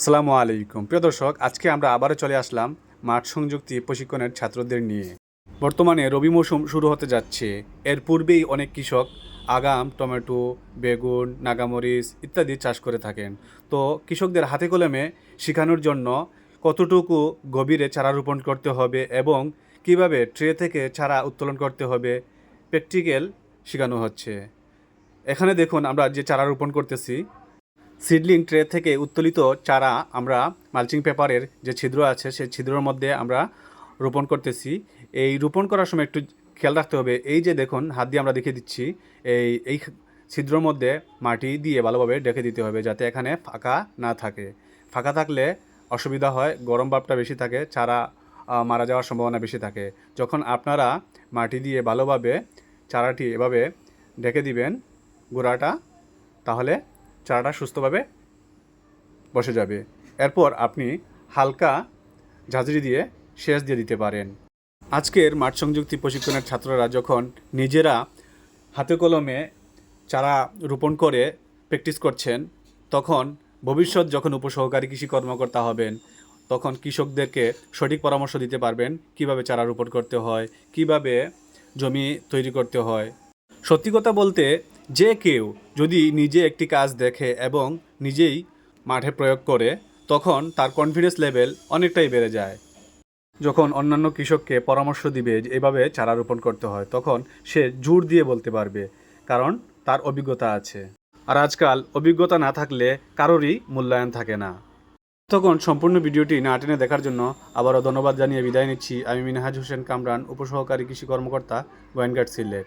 আসসালামু আলাইকুম। প্রিয় দর্শক, আজকে আমরা আবারও চলে আসলাম মাঠ সংযুক্তি প্রশিক্ষণের ছাত্রদের নিয়ে। বর্তমানে রবি মৌসুম শুরু হতে যাচ্ছে। এর পূর্বেই অনেক কৃষক আগাম, টমেটো, বেগুন, নাগামরিচ ইত্যাদি চাষ করে থাকেন। তো কৃষকদের হাতে কলমে শেখানোর জন্য কতটুকু গভীরে চারা রোপণ করতে হবে এবং কীভাবে ট্রে থেকে চারা উত্তোলন করতে হবে, প্র্যাকটিক্যাল শেখানো হচ্ছে। এখানে দেখুন আমরা যে চারা রোপণ করতেছি সিডলিং ট্রে থেকে উত্তোলিত চারা আমরা মালচিং পেপারের যে ছিদ্র আছে, সেই ছিদ্রর মধ্যে আমরা রোপণ করতেছি। এই রোপণ করার সময় একটু খেয়াল রাখতে হবে। এই যে দেখুন, হাত দিয়ে আমরা দেখিয়ে দিচ্ছি, এই এই ছিদ্রের মধ্যে মাটি দিয়ে ভালোভাবে ডেকে দিতে হবে যাতে এখানে ফাঁকা না থাকে। ফাঁকা থাকলে অসুবিধা হয়, গরম ভাবটা বেশি থাকে, চারা মারা যাওয়ার সম্ভাবনা বেশি থাকে। যখন আপনারা মাটি দিয়ে ভালোভাবে চারাটি এভাবে ডেকে দিবেন, গোড়াটা, তাহলে চারাটা সুস্থভাবে বসে যাবে। এরপর আপনি হালকা ঝাঁঝরি দিয়ে সেচ দিয়ে দিতে পারেন। আজকের মাঠ সংযুক্তি প্রশিক্ষণের ছাত্ররা যখন নিজেরা হাতে কলমে চারা রোপণ করে প্র্যাকটিস করছেন, তখন ভবিষ্যৎ যখন উপসহকারী কৃষি কর্মকর্তা হবেন, তখন কৃষকদেরকে সঠিক পরামর্শ দিতে পারবেন কীভাবে চারা রোপণ করতে হয়, কীভাবে জমি তৈরি করতে হয়। সত্যি কথা বলতে যে কেউ যদি নিজে একটি কাজ দেখে এবং নিজেই মাঠে প্রয়োগ করে, তখন তার কনফিডেন্স লেভেল অনেকটাই বেড়ে যায়। যখন অন্যান্য কৃষককে পরামর্শ দিবে যে এভাবে চারা রোপণ করতে হয়, তখন সে জোর দিয়ে বলতে পারবে, কারণ তার অভিজ্ঞতা আছে। আর আজকাল অভিজ্ঞতা না থাকলে কারোরই মূল্যায়ন থাকে না। তখন সম্পূর্ণ ভিডিওটি না টেনে দেখার জন্য আবারও ধন্যবাদ জানিয়ে বিদায় নিচ্ছি। আমি মিনহাজ হোসেন কামরান, উপসহকারী কৃষি কর্মকর্তা, গোয়েনঘাট সিলেট।